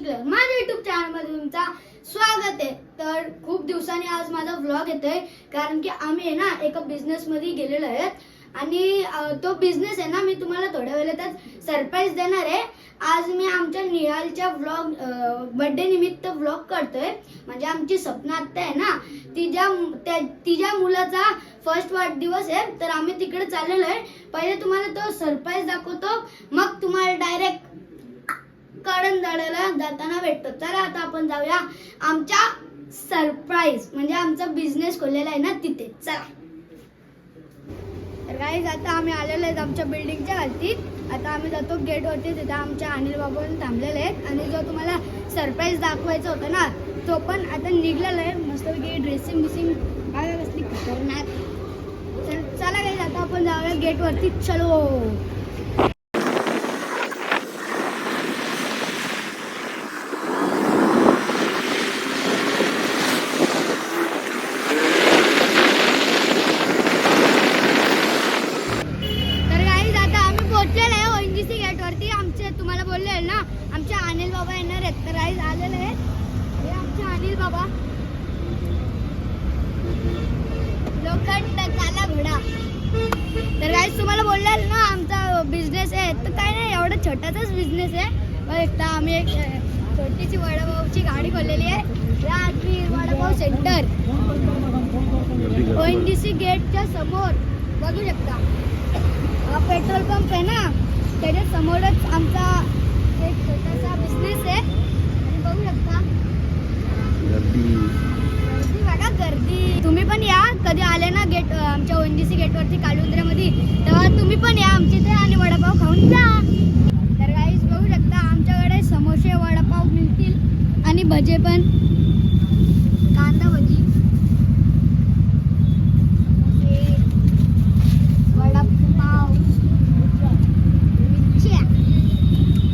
शिकलं. माझ्या युट्यूब चॅनलमध्ये तुमचा स्वागत आहे. तर खूप दिवसांनी आज माझा व्लॉग येतोय कारण की आम्ही आहे ना एका बिझनेसमध्ये गेलेलो आहेत. आणि तो बिझनेस आहे ना मी तुम्हाला थोड्या वेळेतच सरप्राईज देणार आहे. आज मी आमच्या निहालच्या व्लॉग बर्थडे निमित्त व्लॉग करतोय. म्हणजे आमची सपना आत्ता आहे ना तिच्या त्या- तिच्या मुलाचा फर्स्ट वाढदिवस आहे. तर आम्ही तिकडे चाललेलो आहे. पहिले तुम्हाला तो सरप्राईज दाखवतो. मग तुम्हाला डायरेक्ट कडण जाताना भेटतो चला आता आपण जाऊया आमच्या सरप्राईज म्हणजे आमचा बिझनेस खोललेला आहे ना तिथे. चला. तर गाईज आता आम्ही आलेलो आहेत आमच्या बिल्डिंगच्या वरती आता आम्ही जातो गेटवरती तिथे आमच्या अनिल बाबा थांबलेले आहेत. आणि जो तुम्हाला सरप्राईज दाखवायचा होता ना तो पण आता निघलेला आहे. मस्तपैकी ड्रेसिंग बिसिंग काय कसली खतरनाक चल चला गाईज आता आपण जाऊया गेटवरती चलो तर गाईज आता आम्ही पोहोचलेलो आहे ओएनजीसी गेटवरती आमचे तुम्हाला बोलले ना आमचे अनिल बाबा येणार आहेत तर गाईज आलेले आहेत हे आमचे अनिल बाबा लोखंड काला घोडा तर गाईज बोलले ना आमचा बिझनेस आहे. तर काय नाही एवढा छोटासाच बिझनेस आहे. एकदा आम्ही एक छोटीशी वडापावची गाडी खोललेली आहे. राजवीर वडापाव सेंटर ओएनजीसी गेटच्या समोर. बघू शकता. हा पेट्रोल पंप आहे ना? त्याच्या समोरच आमचा एक छोटासा बिझनेस आहे. आणि बघू शकता. गर्दी. बघा गर्दी. तुम्ही पण या. कधी आले ना गेट आमच्या ओएनजीसी गेटवरती कालुंद्र्यामध्ये तेव्हा तुम्ही पण या आमच्या इथे आणि वडापाव खाऊन जा तर गाईस बघू शकता आमच्याकडे समोसे वडापाव मिळतील आणि भजे पण कांदा भजी समोसे, वडापाव मिरच्या.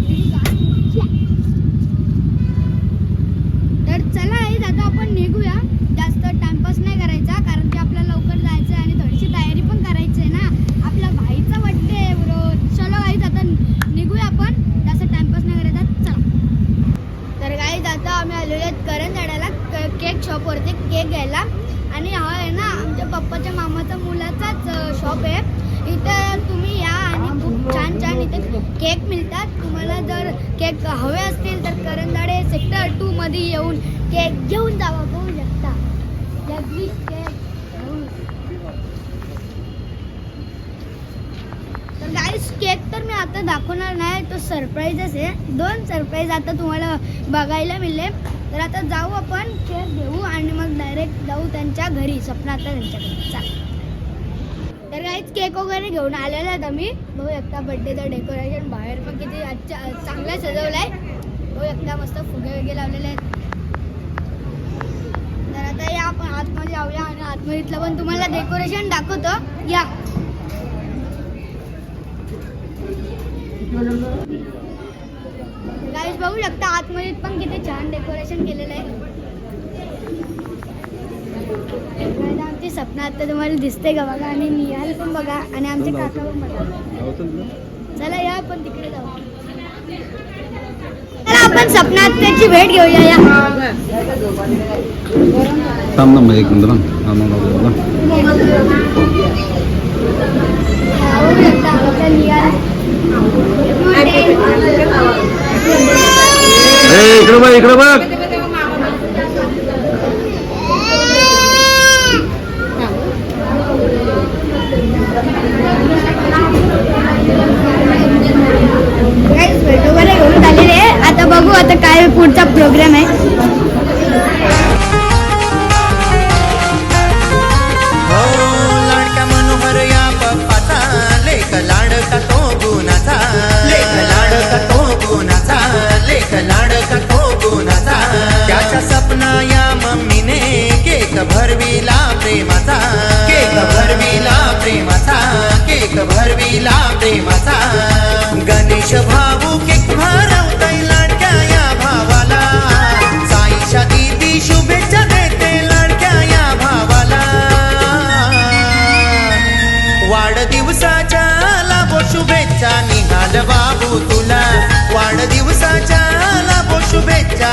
मिरच्या. तर चला आई आता आपण निघूया जास्त टाइमपास नाही करायचा कारण की आपल्याला लवकर जायचं आहे आणि थोडीशी तयारी पण करायची आहे ना आपल्या भाईचा बड्डे आहे बरो चलो गाईज आता निघूया आपण जास्त टाइमपास नाही करायचा चला तर गाईज आता आम्ही आलेलो आहेत करंजाड्याला केक शॉपवरती केक घ्यायला आणि हा आहे ना आमच्या पप्पाच्या मामाचा मुलाचाच शॉप आहे इथं तुम्ही या आणि खूप छान छान इथे केक मिळतात. तुम्हाला जर केक हवे असतील तर करंजाडे सेक्टर टू मध्ये येऊन केक घेऊन जावा. बघू शकता. केक तर गाईस केक तर मी आता दाखवणार नाही. तो सरप्राईजच आहे. दोन सरप्राईज आता तुम्हाला बघायला मिळले. तर आता जाऊ आपण. केक घेऊ आणि मग डायरेक्ट जाऊ त्यांच्या घरी. सपना आता त्यांच्याकडे. चालेल चाल काहीच केक वगैरे घेऊन आलेला आहेत आम्ही बघू एकदा बड्डेचं डेकोरेशन बाहेर पण किती अच्छा चांगलं आहे बघू एकदा मस्त फुगे वगैरे लावलेले आहेत. तर आता या आपण आतमध्ये जाऊया आणि आतमध्येतलं पण तुम्हाला डेकोरेशन दाखवतो. या. गाईस बघू शकता आतमध्ये पण किती छान डेकोरेशन केलेलं आहे. आमची सपना आता तुम्हाला दिसते का बघा. आणि निहाल पण बघा. आणि आमचे काका पण बघा. चला या आपण तिकडे जाऊ. चला आपण सपना त्याची भेट घेऊया या. थांब ना म्हणजे एक मिनिट ना इकडं बघ इकडं बघ Guys, भेट वगैरे घेऊन झालेली आहे आता बघू आता काय पुढचा प्रोग्राम आहे लाडक्या मनोहर या पप्पाचा लेख लाडका तो गुणाचा लेख लाडका तो गुणाचा लेख लाडका तो गुणाचा. त्याच्या सपना या मम्मीने केक भरविला प्रेमाचा केक भरविला प्रेमाचा केक भरविला प्रेमाचा. गणेश भाऊ केक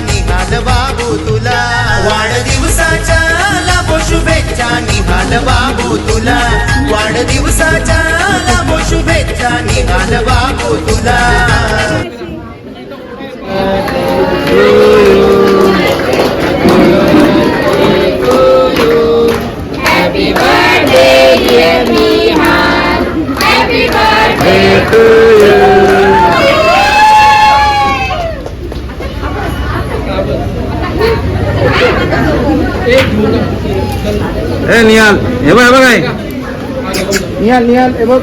निघाल बाबू तुला. वाढदिवसाच्या लाभो शुभेच्छा निघाल बाबू तुला. वाढदिवसाच्या लाभो शुभेच्छा निघाल बाबू तुला. लाभो शुभेच्छा निघाल बाबू तुला ए निहाल हे बघ हे बघ काय निहाल निहाल हे बघ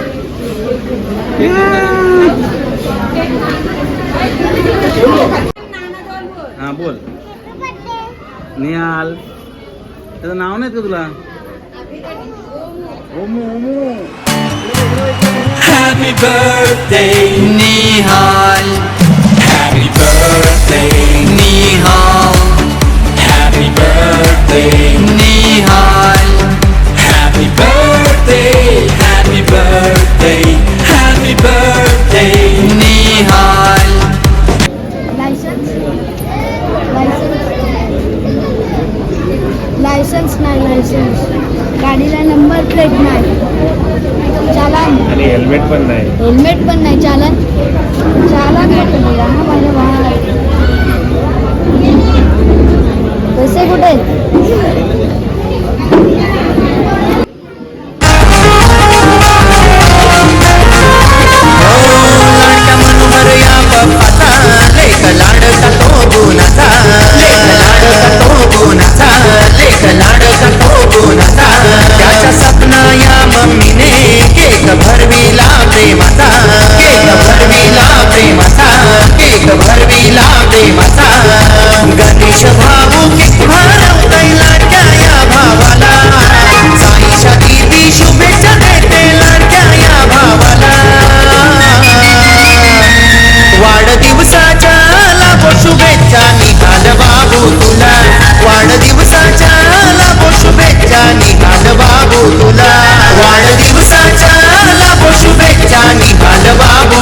हा बोल निहाल त्याचं नाव नाही का तुला ओमू ओमू Happy birthday Nihal Happy birthday Nihal Happy birthday Nihal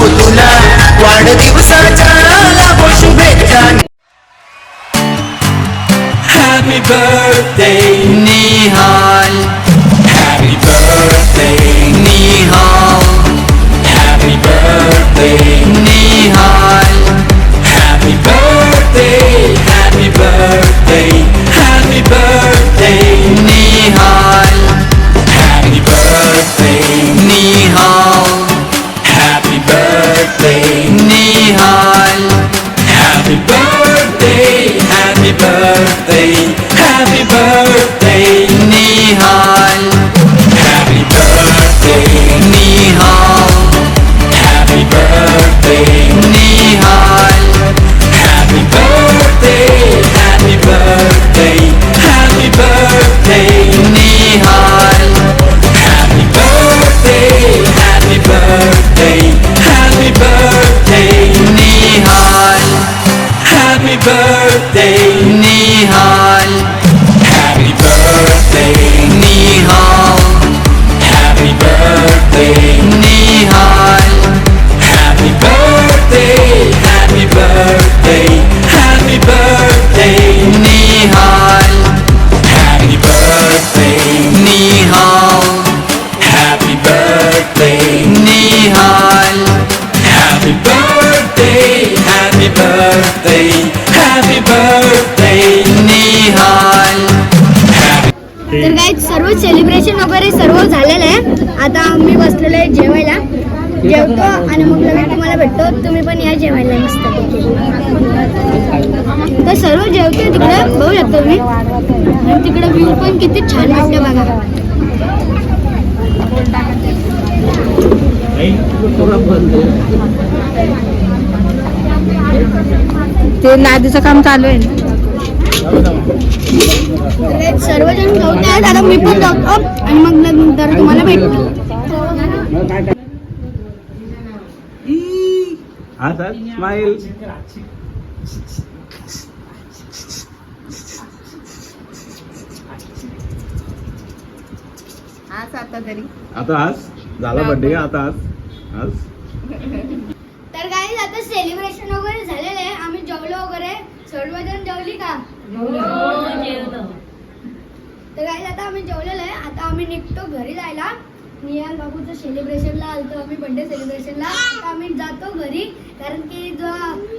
बाबू तुला वाढदिवसाच्या लाभो शुभेच्छा हॅपी बर्थ तर काय सर्व सेलिब्रेशन वगैरे सर्व झालेलं आहे. आता मी बसलेलो आहे जेवायला. जेवतो आणि मग लगेच तुम्हाला भेटतो. तुम्ही पण या जेवायला मस्त तर सर्व जेवतोय तिकडे. बघू शकतो तुम्ही. आणि तिकडे व्ह्यू पण किती छान वाटते बघा. ते लादीचं काम चालू आहे सर्वजण जेवत आहेत आता मी पण जेवतो आणि मग नंतर तुम्हाला भेटतो हा सर स्माईल आज आता तरी. आता आज झाला बर्थडे आता आज आज तर काही आता सेलिब्रेशन वगैरे झालेलं आहे. आम्ही जेवलो वगैरे. सर्वजण जेवली का? तर काही आता आम्ही जेवलेलं आहे. आता आम्ही निघतो घरी जायला. निहाल बाबूचं सेलिब्रेशनला आलतो. आम्ही बर्थडे सेलिब्रेशनला आम्ही जातो घरी. कारण की जो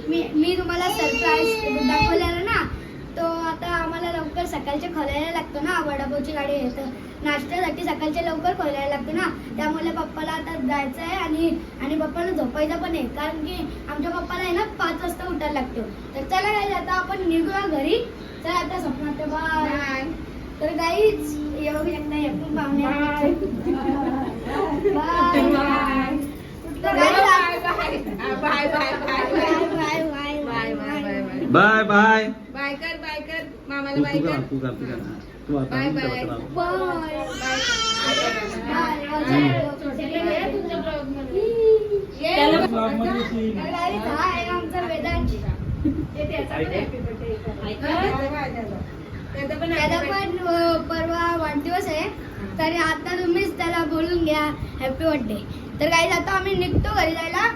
मी मी तुम्हाला सरप्राईज दाखवलेला ना तो आता आम्हाला लवकर सकाळचे खोलायला लागतो ना. वडापावची गाडी येतं नाश्त्यासाठी सकाळचे लवकर खोलायला लागतो ना. त्यामुळे पप्पाला आता जायचं आहे आणि आणि पप्पाला झोपायचं पण आहे. कारण की आमच्या पप्पाला आहे ना पाच वाजता उठायला लागतो. तर चला काय आता आपण निघूया घरी. चला आता स्वप्नात बाय तर गाईच येऊ शकता एकूण पाहुणे बाय बाय बाय कर बाय कर. मामाला बाय कर. बाय बाय बाय त्याला पण अ, परवा वाढदिवस आहे. तर आता तुम्हीच त्याला बोलून घ्या. हॅपी बर्थडे तर काही आता आम्ही निघतो घरी जायला.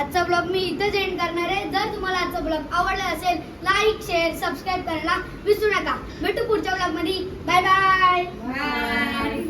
आजचा ब्लॉग मी इथेच एंड करणार आहे. जर तुम्हाला आजचा ब्लॉग आवडला असेल लाईक शेअर सबस्क्राईब करायला विसरू नका. भेटू पुढच्या ब्लॉगमध्ये. Bye bye bye